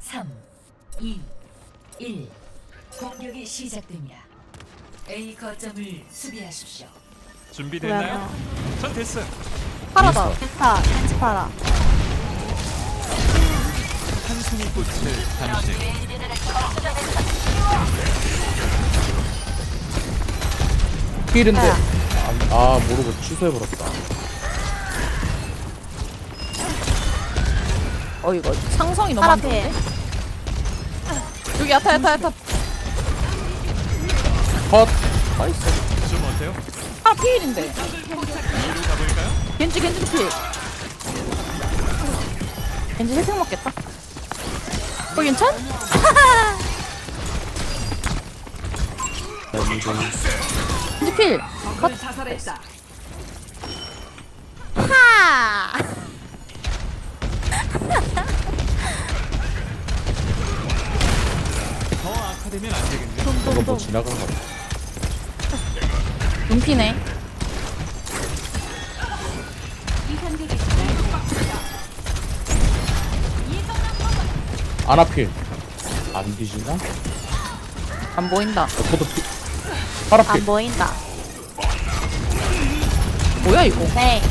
3, 2, 1. 공격이 시작됩니다. A 거점을 수비하십시오. 준비됐나요? 전 됐어요. 파라다. 펜타, 펜치 파라. 한송이 꽃을 당신. 필인데 야. 아, 아 모르고 취소해버렸다 어, 이거 상성이 너무 안 좋은데? 여기 야타 야타 야타 컷 나이스 좀 어때요? 아 피일인데? 겐지 겐지 피일 겐지 힐생 먹겠다 어 괜찮? 겐지 필 컷. 하 더 안. 이거 뭐 지나간 거 같아 눈피네 아나필 안 뒤지나? 안 보인다 포도 필 파라필 안 보인다. 뭐야 이거 네.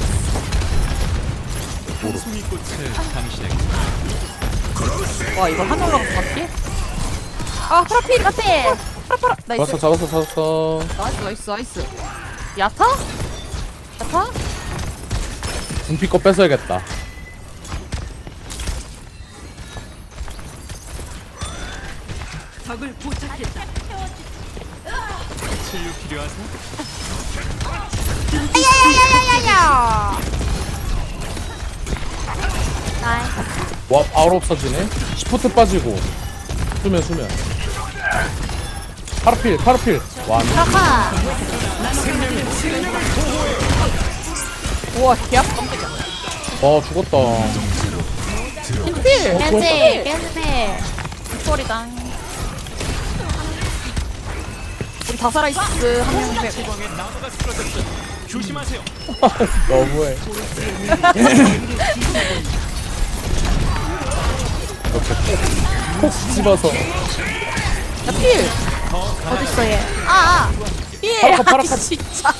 와 이걸 한 올라가서 맞지? 아 프라필 같아. 프라 프라. 나이스 잡았어 잡았어 잡았어. 나이스 나이스 나이스. 야타? 야타? 분피 거 뺏어야겠다. 치유 필요하세요? 나이스. 와 바로 없어지네. 시프트 빠지고. 수면 수면 파라필 파라필. 와 파라. 우와 개 아파 깜짝이야 어, 죽었다. 겐지 필 펜치, 펜치. 소리다 우리 다 살아있어 한명 빼고. 너무해. 이렇게 콕 집어서. 야 필 어딨어, 얘? 아, 아. 필 파라카, 파라카. 진짜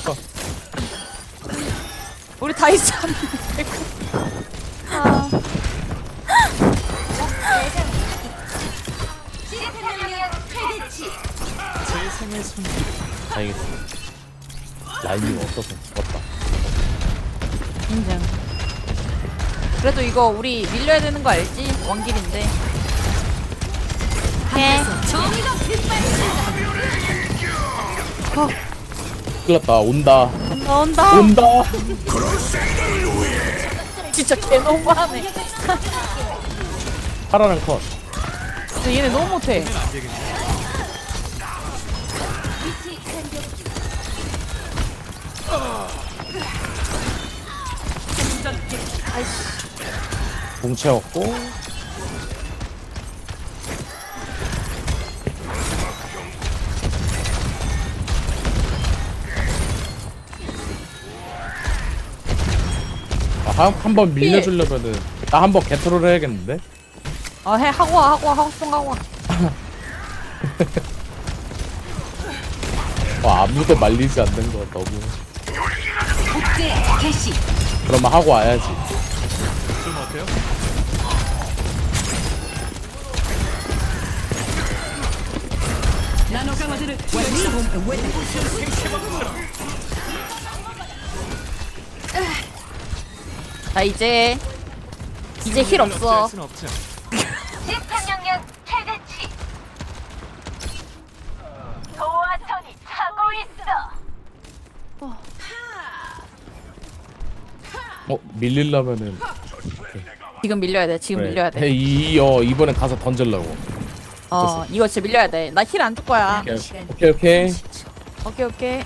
우리 다 있었는데 아. 다행이다 라인이 없어서 죽었다 인정 그래도 이거 우리 밀려야 되는 거 알지? 원길인데 오케이. 큰일 났다 온다 온다. 온다 진짜 개 너무하네 파라는 컷 근데 얘네 너무 못해 안 되겠네. 공 채웠고 한번 밀려주려면은 나 한번 개트롤 해야겠는데? 아해 하고 와 하고 와 하고 싶은 거 하고 와 와 아무도 말리지 않는 거 너무 국제 개시. 그러면 하고 와야지 좀 어때요? 나노 강화들을 완성. 왜나 이제 이제 힐 없어. 집행영역 최대치. 도화선이 타고 있어. 어 밀리려면은. 지금 밀려야 돼 지금 밀려야 돼. 네, 이, 어, 이번엔 가서 던질라고. 어, 이거 진짜 밀려야 돼. 나 힐 안 줄 거야. 오케이 오케이 오케이. 오케이, 오케이.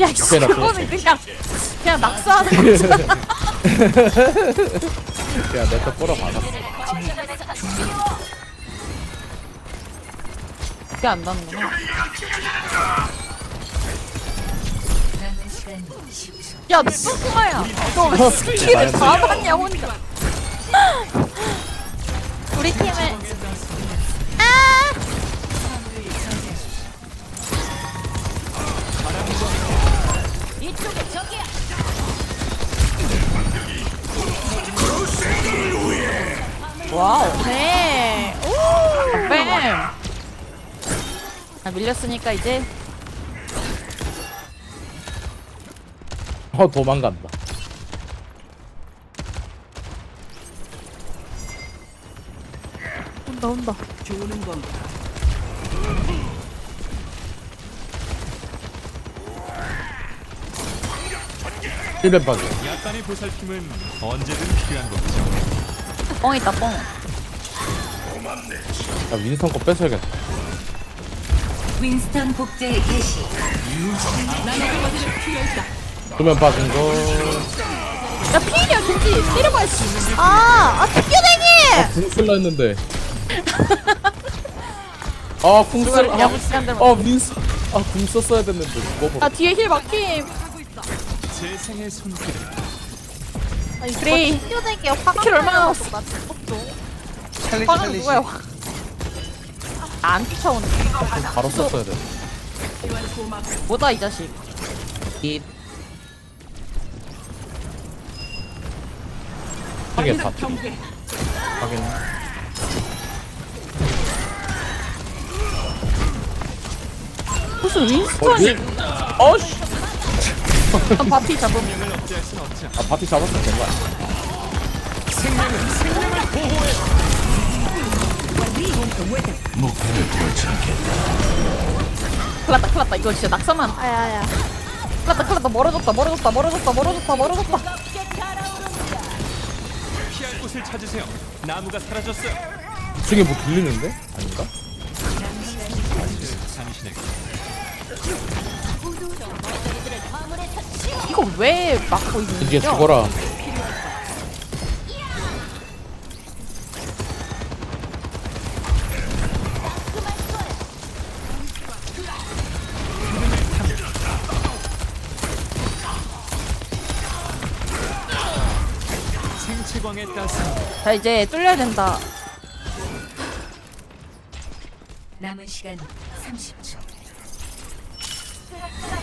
야, 씨, 그거는 그냥, 그냥 낙서하는 거잖아. 야 내가 꼬라 받았어 그게 안 닿는구나. 남은 시간 10초. 야, 너 똥꾸마야. 너 왜 스킬을 다 봤냐, 혼자. 와우. 네. 오. 뱀. 아, 밀렸으니까 이제 어 도망간다. 온다 온다. 좋은 건가. 힐벤 빠져 약간의 보살핌은 언제든 필요한 거죠. 뻥 있다 뻥. 야 윈스턴 거 뺏어야겠다 윈스턴 복제 개시. 수면 빠진 거 야 피리야 겐지 때려봐 씨. 아, 아 튀겨내기. 궁 쓸라 했는데 아 궁 쓸.. 그걸 아, 야무지게 한아 윈스.. 아궁 썼어야 됐는데 죽어버려 아 뒤에 힐 막힘. 제 생의 손길을 아니 그래. 튀겨내기 화가 킬 얼마나 나서? 나 죽었어. 샬리시 화는 샬리시 누구야 화. 안 쫓아오네. 바로 썼어야 돼 뭐다 이 자식. 이 이게 다 확인 무슨 어, 윈스턴이 윈.. 어씨 바피 잡으면. 아 바티 잡았으면 된 거야 생명은 생명을 보호해. 큰일 났다 큰일 났다 이거 진짜 낙사만 아야야. 큰일났다 큰일 났다 멀어졌다 멀어졌다 멀어졌다 멀어졌다 멀어졌다 피할 곳을 찾으세요. 나무가 사라졌어요. 중에 뭐 들리는데? 아닌가? 이거 왜 막고 있는 이게 거죠? 죽어라 생체광에 따스 자 이제 뚫려야 된다 남은 시간 30초.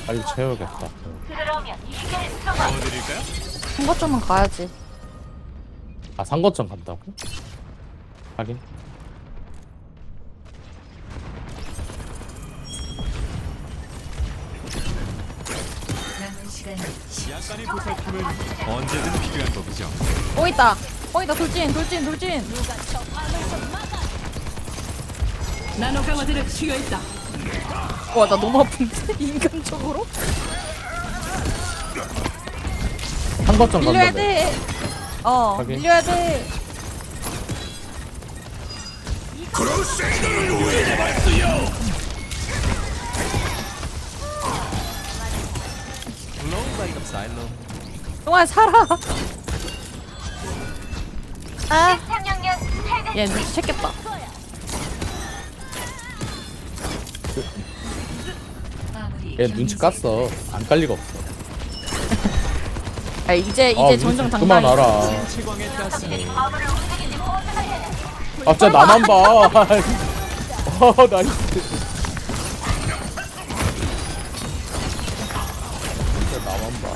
빨리 채워야겠다 그러면? 한 거점은 가야지 아 상거점 간다고? 하긴 10초. 약간의 보살핌은 언제든 필요한 법이죠. 어 있다 어 있다 돌진 돌진 돌진 나노 강화들을 튀어있다. 와 나 너무 아픈데 인간적으로 밀려야 돼어 하긴. 밀려야 돼 by the side low. 동아 살아 아, 얘 눈치 챘겠다. 얘 눈치 깠어. 안 깔 리가 없어. 아 이제 이제 아 윈스 그만 당당히 알아. 아 진짜 나만 봐. 어, 나이스 진짜 나만 봐.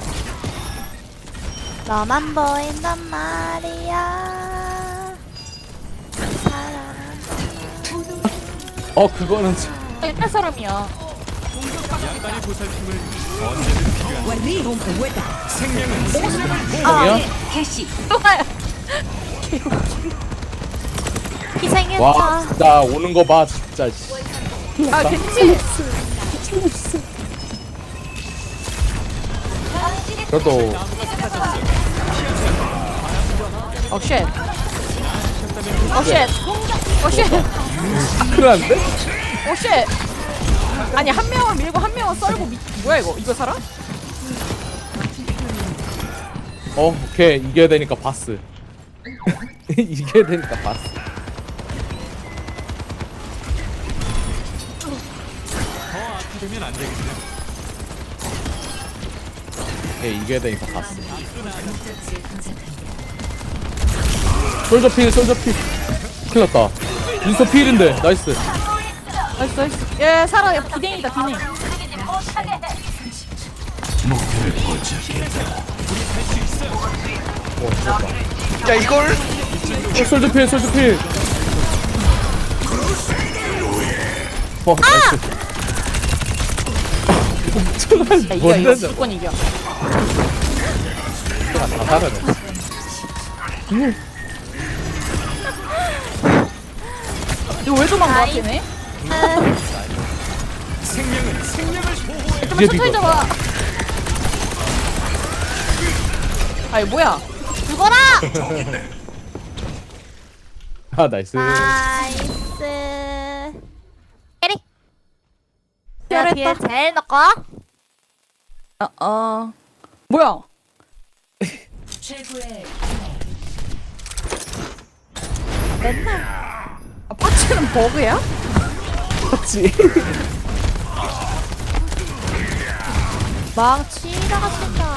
너만 보인단 말이야. 사랑한다. 어 그거는 진- 옛날 사람이야 약간의 보살핌은 언제든 필요한 생명은 생명을 뭐야? 개시. 동아야 희생했다. 와 진짜 오는 거 봐 진짜 씨. 아 겐지 그래도 어 쉣 어 쉣 어 쉣 큰일 났는데? 어 쉣 아니 한 명은 밀고 한 명은 썰고 미... 뭐야 이거? 이거 살아? 어 오케이. 이겨야 되니까 바스 이겨야 되니까 바스 더 아프면 안 되겠네요. 오케이 이겨야 되니까 바스. 솔저 필 솔저 필. 큰일 났다. 인서 필인데 나이스. 나이스 나이스 얘 살아 야 비댕이다 비댕 움직이지 못하게 해야 이걸 어, 솔드 필 솔드 필 어, 나이스. 야, 이겨 이거 뭔데, 무조건 이겨 저거 다 다르네. 이거 왜 도망가 걔네? 생명은 생명을 보호해. 이게 천천히. 잡아 아이 뭐야 죽어라! 아, 나이스. 나이스. 캐리. 내가 뒤에 잘했다. 제일 넣고. 어, 어. 뭐야 최고의 아, 파츠는 버그야? 그렇지. 망치다가 진짜.